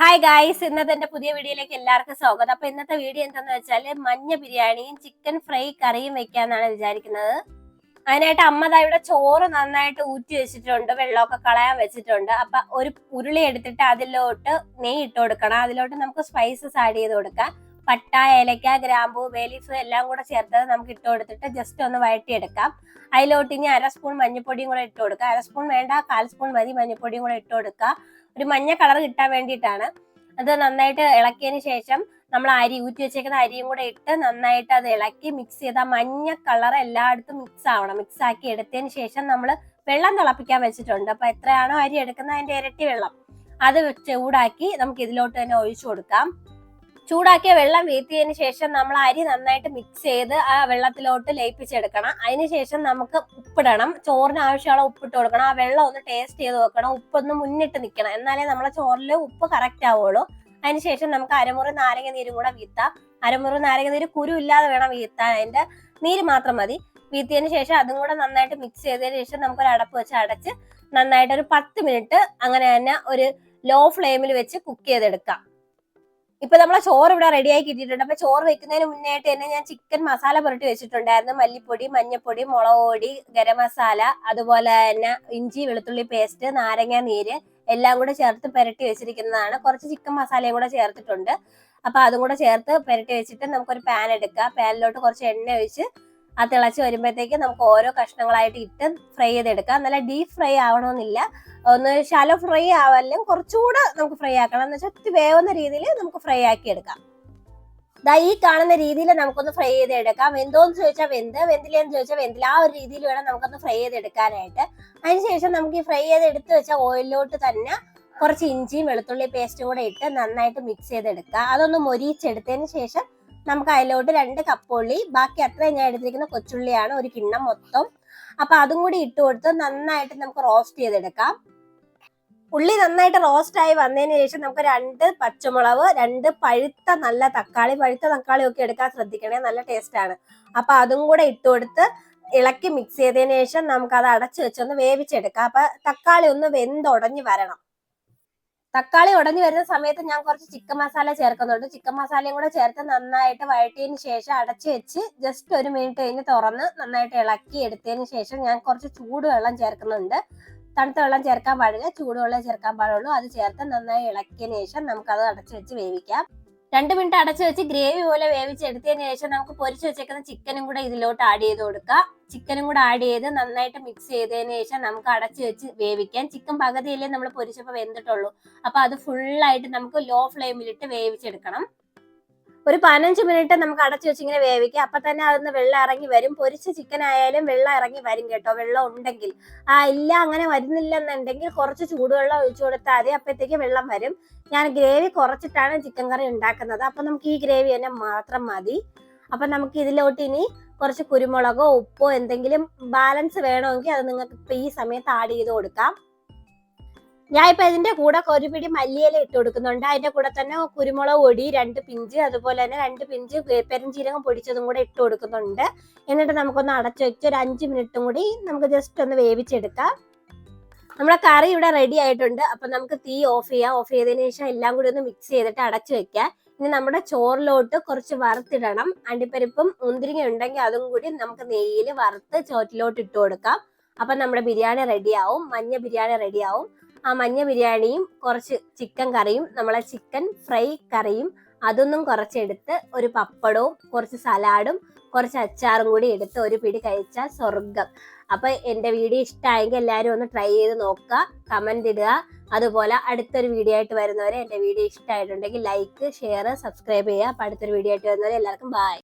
Hi guys ഇന്നത്തെ എന്റെ പുതിയ വീഡിയോയിലേക്ക് എല്ലാവർക്കും സ്വാഗതം. അപ്പൊ ഇന്നത്തെ വീഡിയോ എന്താന്ന് വെച്ചാൽ മഞ്ഞ ബിരിയാണിയും ചിക്കൻ ഫ്രൈ കറിയും വെക്കാന്നാണ് വിചാരിക്കുന്നത്. അതിനായിട്ട് അമ്മ ദാ ഇവിടെ ചോറ് നന്നായിട്ട് ഊറ്റി വെച്ചിട്ടുണ്ട് വെള്ളമൊക്കെ കളയാൻ വെച്ചിട്ടുണ്ട്. അപ്പൊ ഒരു ഉരുളി എടുത്തിട്ട് അതിലോട്ട് നെയ്യ് ഇട്ട് കൊടുക്കണം. അതിലോട്ട് നമുക്ക് സ്പൈസസ് ആഡ് ചെയ്ത് കൊടുക്കാം. പട്ട ഏലക്ക ഗ്രാമ്പു വേലീഫ് എല്ലാം കൂടെ ചേർത്തത് നമുക്ക് ഇട്ട് കൊടുത്തിട്ട് ജസ്റ്റ് ഒന്ന് വഴറ്റിയെടുക്കാം. അതിലോട്ട് ഇനി അര സ്പൂൺ മഞ്ഞൾപ്പൊടിയും കൂടെ ഇട്ട് കൊടുക്കുക അര സ്പൂൺ വേണ്ട കാൽ സ്പൂൺ മതി മഞ്ഞൾപ്പൊടിയും കൂടെ ഇട്ട് കൊടുക്കുക ഒരു മഞ്ഞ കളർ കിട്ടാൻ വേണ്ടിയിട്ടാണ്. അത് നന്നായിട്ട് ഇളക്കിയതിന് ശേഷം നമ്മൾ അരി ഊറ്റി വെച്ചേക്കുന്ന അരിയും കൂടെ ഇട്ട് നന്നായിട്ട് അത് ഇളക്കി മിക്സ് ചെയ്ത് ആ മഞ്ഞ കളർ എല്ലായിടത്തും മിക്സ് ആവണം. മിക്സ് ആക്കി എടുത്തതിന് ശേഷം നമ്മൾ വെള്ളം തിളപ്പിക്കാൻ വെച്ചിട്ടുണ്ട്. അപ്പൊ എത്രയാണോ അരി എടുക്കുന്നത് അതിന്റെ ഇരട്ടി വെള്ളം. അത് ചൂടാക്കി നമുക്ക് ഇതിലോട്ട് തന്നെ ഒഴിച്ചു കൊടുക്കാം. ചൂടാക്കിയ വെള്ളം വീത്തിയതിന് ശേഷം നമ്മൾ അരി നന്നായിട്ട് മിക്സ് ചെയ്ത് ആ വെള്ളത്തിലോട്ട് ലയിപ്പിച്ചെടുക്കണം. അതിനുശേഷം നമുക്ക് ഉപ്പിടണം. ചോറിന് ആവശ്യമുള്ള ഉപ്പിട്ട് കൊടുക്കണം. ആ വെള്ളം ഒന്ന് ടേസ്റ്റ് ചെയ്ത് നോക്കണം. ഉപ്പൊന്ന് മുന്നിട്ട് നിൽക്കണം. എന്നാലേ നമ്മളെ ചോറിൽ ഉപ്പ് കറക്റ്റ് ആവുള്ളൂ. അതിനുശേഷം നമുക്ക് അരമുറി നാരങ്ങ നീരും കൂടെ വീത്താം. അരമുറി നാരങ്ങ നീര് കുരു ഇല്ലാതെ വേണം വീത്താൻ. അതിന്റെ നീര് മാത്രം മതി. വീത്തിയതിന് ശേഷം അതും കൂടെ നന്നായിട്ട് മിക്സ് ചെയ്തതിന് ശേഷം നമുക്ക് ഒരു അടപ്പ് വെച്ച് അടച്ച് നന്നായിട്ട് ഒരു പത്ത് മിനിറ്റ് അങ്ങനെ തന്നെ ഒരു ലോ ഫ്ലെയിമിൽ വെച്ച് കുക്ക് ചെയ്തെടുക്കാം. ഇപ്പൊ നമ്മളെ ചോറ് ഇവിടെ റെഡി ആയി കിട്ടിയിട്ടുണ്ട്. അപ്പൊ ചോറ് വെക്കുന്നതിന് മുന്നേട്ട് തന്നെ ഞാൻ ചിക്കൻ മസാല പുരട്ടി വെച്ചിട്ടുണ്ടായിരുന്നു. മല്ലിപ്പൊടി മഞ്ഞപ്പൊടി മുളക് പൊടി ഗരം മസാല അതുപോലെ തന്നെ ഇഞ്ചി വെളുത്തുള്ളി പേസ്റ്റ് നാരങ്ങ നീര് എല്ലാം കൂടെ ചേർത്ത് പുരട്ടി വെച്ചിരിക്കുന്നതാണ്. കുറച്ച് ചിക്കൻ മസാലയും കൂടെ ചേർത്തിട്ടുണ്ട്. അപ്പൊ അതും കൂടെ ചേർത്ത് പുരട്ടി വെച്ചിട്ട് നമുക്കൊരു പാൻ എടുക്കാം. പാനിലോട്ട് കുറച്ച് എണ്ണ ഒഴിച്ച് ആ തിളച്ച് വരുമ്പോഴത്തേക്ക് നമുക്ക് ഓരോ കഷ്ണങ്ങളായിട്ട് ഇട്ട് ഫ്രൈ ചെയ്തെടുക്കാം. നല്ല ഡീപ് ഫ്രൈ ആവണമെന്നില്ല. ഒന്ന് ശാലോ ഫ്രൈ ആവല്ലേ കുറച്ചുകൂടെ നമുക്ക് ഫ്രൈ ആക്കണം. എന്ന് വെച്ചാൽ ഒത്തിരി വേവുന്ന രീതിയിൽ നമുക്ക് ഫ്രൈ ആക്കി എടുക്കാം ദാ ഈ കാണുന്ന രീതിയിൽ നമുക്കൊന്ന് ഫ്രൈ ചെയ്തെടുക്കാം. വെന്തോന്ന് ചോദിച്ചാൽ വെന്ത് വെന്തില്ലെന്ന് ചോദിച്ചാൽ വെന്തില്ല. ആ ഒരു രീതിയിൽ വേണം നമുക്കൊന്ന് ഫ്രൈ ചെയ്തെടുക്കാനായിട്ട്. അതിനുശേഷം നമുക്ക് ഈ ഫ്രൈ ചെയ്തെടുത്ത് വെച്ച ഓയിലിലോട്ട് തന്നെ കുറച്ച് ഇഞ്ചിയും വെളുത്തുള്ളി പേസ്റ്റും കൂടെ ഇട്ട് നന്നായിട്ട് മിക്സ് ചെയ്തെടുക്കുക അതൊന്ന് മൊരിച്ചെടുത്തതിന് ശേഷം നമുക്ക് അതിലോട്ട് രണ്ട് കപ്പുള്ളി ബാക്കി അത്രയും ഞാൻ എടുത്തിരിക്കുന്ന കൊച്ചുള്ളിയാണ് ഒരു കിണ്ണം മൊത്തം. അപ്പൊ അതും കൂടി ഇട്ട് കൊടുത്ത് നന്നായിട്ട് നമുക്ക് റോസ്റ്റ് ചെയ്തെടുക്കാം. ഉള്ളി നന്നായിട്ട് റോസ്റ്റ് ആയി വന്നതിന് ശേഷം നമുക്ക് രണ്ട് പച്ചമുളക് രണ്ട് പഴുത്ത നല്ല തക്കാളി പഴുത്ത തക്കാളി ഒക്കെ എടുക്കാൻ ശ്രദ്ധിക്കണേ നല്ല ടേസ്റ്റ് ആണ്. അപ്പൊ അതും കൂടെ ഇട്ട് കൊടുത്ത് ഇളക്കി മിക്സ് ചെയ്തതിന് ശേഷം നമുക്ക് അത് അടച്ചു വെച്ചൊന്ന് വേവിച്ചെടുക്കാം. അപ്പൊ തക്കാളി ഒന്ന് വെന്തുടഞ്ഞ് വരണം. തക്കാളി ഉടഞ്ഞു വരുന്ന സമയത്ത് ഞാൻ കുറച്ച് ചിക്കൻ മസാല ചേർക്കുന്നുണ്ട്. ചിക്കൻ മസാലയും കൂടെ ചേർത്ത് നന്നായിട്ട് വഴറ്റിയതിന് ശേഷം അടച്ചു വെച്ച് ജസ്റ്റ് ഒരു മിനിറ്റ് കഴിഞ്ഞ് തുറന്ന് നന്നായിട്ട് ഇളക്കി എടുത്തതിന് ശേഷം ഞാൻ കുറച്ച് ചൂടുവെള്ളം ചേർക്കുന്നുണ്ട്. തണുത്ത വെള്ളം ചേർക്കാൻ പാടില്ല. ചൂടുവെള്ളം ചേർക്കാൻ പാടുള്ളൂ. അത് ചേർത്ത് നന്നായി ഇളക്കിയതിന് ശേഷം നമുക്കത് അടച്ചു വെച്ച് വേവിക്കാം. രണ്ട് മിനിറ്റ് അടച്ചു വെച്ച് ഗ്രേവി പോലെ വേവിച്ചെടുത്തതിന് ശേഷം നമുക്ക് പൊരിച്ചു വെച്ചേക്കുന്ന ചിക്കനും കൂടെ ഇതിലോട്ട് ആഡ് ചെയ്ത് കൊടുക്കാം. ചിക്കനും കൂടെ ആഡ് ചെയ്ത് നന്നായിട്ട് മിക്സ് ചെയ്തതിന് ശേഷം നമുക്ക് അടച്ചു വെച്ച് വേവിക്കാം. ചിക്കൻ പകുതിയിലേ നമ്മൾ പൊരിച്ചപ്പോൾ വെന്തിട്ടുള്ളൂ. അപ്പൊ അത് ഫുള്ളായിട്ട് നമുക്ക് ലോ ഫ്ലെയിമിലിട്ട് വേവിച്ചെടുക്കണം. ഒരു പതിനഞ്ച് മിനിറ്റ് നമുക്ക് അടച്ചു വെച്ച് ഇങ്ങനെ വേവിക്കാം. അപ്പൊ തന്നെ അതിന്ന് വെള്ളം ഇറങ്ങി വരും. പൊരിച്ച ചിക്കൻ ആയാലും വെള്ളം ഇറങ്ങി വരും കേട്ടോ. വെള്ളം ഉണ്ടെങ്കിൽ. ആ ഇല്ല അങ്ങനെ വരുന്നില്ല എന്നുണ്ടെങ്കിൽ കുറച്ച് ചൂടുവെള്ളം ഒഴിച്ചു കൊടുത്താൽ മതി. അപ്പോഴത്തേക്ക് വെള്ളം വരും. ഞാൻ ഗ്രേവി കുറച്ചിട്ടാണ് ചിക്കൻ കറി ഉണ്ടാക്കുന്നത്. അപ്പൊ നമുക്ക് ഈ ഗ്രേവി തന്നെ മാത്രം മതി. അപ്പൊ നമുക്ക് ഇതിലോട്ട് ഇനി കുറച്ച് കുരുമുളകോ ഉപ്പോ എന്തെങ്കിലും ബാലൻസ് വേണമെങ്കിൽ അത് നിങ്ങൾക്ക് ഇപ്പൊ ഈ സമയത്ത് ആഡ് ചെയ്ത് കൊടുക്കാം. ഞാൻ ഇപ്പൊ ഇതിന്റെ കൂടെ ഒരു പിടി മല്ലിയില ഇട്ട് കൊടുക്കുന്നുണ്ട്. അതിന്റെ കൂടെ തന്നെ കുരുമുളക് പൊടി രണ്ട് പിഞ്ച് അതുപോലെ തന്നെ രണ്ട് പിഞ്ച് പെരുംജീരകം പൊടിച്ചതും കൂടെ ഇട്ട് കൊടുക്കുന്നുണ്ട്. എന്നിട്ട് നമുക്കൊന്ന് അടച്ചു വെച്ച് ഒരു അഞ്ച് മിനിറ്റും കൂടി നമുക്ക് ജസ്റ്റ് ഒന്ന് വേവിച്ചെടുക്കാം. നമ്മുടെ കറി ഇവിടെ റെഡി ആയിട്ടുണ്ട്. അപ്പൊ നമുക്ക് തീ ഓഫ് ചെയ്യാം. ഓഫ് ചെയ്തതിനു ശേഷം എല്ലാം കൂടി ഒന്ന് മിക്സ് ചെയ്തിട്ട് അടച്ചു വെക്കാം. ഇനി നമ്മുടെ ചോറിലോട്ട് കുറച്ച് വറുത്തിടണം. അണ്ടിപ്പരിപ്പും മുന്തിരിങ്ങ ഉണ്ടെങ്കിൽ അതും കൂടി നമുക്ക് നെയ്യിൽ വറുത്ത് ചോറ്റിലോട്ട് ഇട്ട് കൊടുക്കാം. അപ്പൊ നമ്മുടെ ബിരിയാണി റെഡിയാവും മഞ്ഞ ബിരിയാണി റെഡിയാവും ആ മഞ്ഞ ബിരിയാണിയും കുറച്ച് ചിക്കൻ കറിയും നമ്മളെ ചിക്കൻ ഫ്രൈ കറിയും അതൊന്നും കുറച്ചെടുത്ത് ഒരു പപ്പടവും കുറച്ച് സലാഡും കുറച്ച് അച്ചാറും കൂടി എടുത്ത് ഒരു പിടി കഴിച്ചാൽ സ്വർഗം അപ്പൊ എന്റെ വീഡിയോ ഇഷ്ടമായെങ്കിൽ എല്ലാവരും ഒന്ന് ട്രൈ ചെയ്ത് നോക്കുക കമന്റ് ഇടുക. അതുപോലെ അടുത്തൊരു വീഡിയോ ആയിട്ട് വരുന്നവരെ എന്റെ വീഡിയോ ഇഷ്ടമായിട്ടുണ്ടെങ്കിൽ ലൈക്ക് ഷെയർ സബ്സ്ക്രൈബ് ചെയ്യുക. അപ്പൊ അടുത്തൊരു വീഡിയോ ആയിട്ട് വരുന്നവരെ എല്ലാവർക്കും ബൈ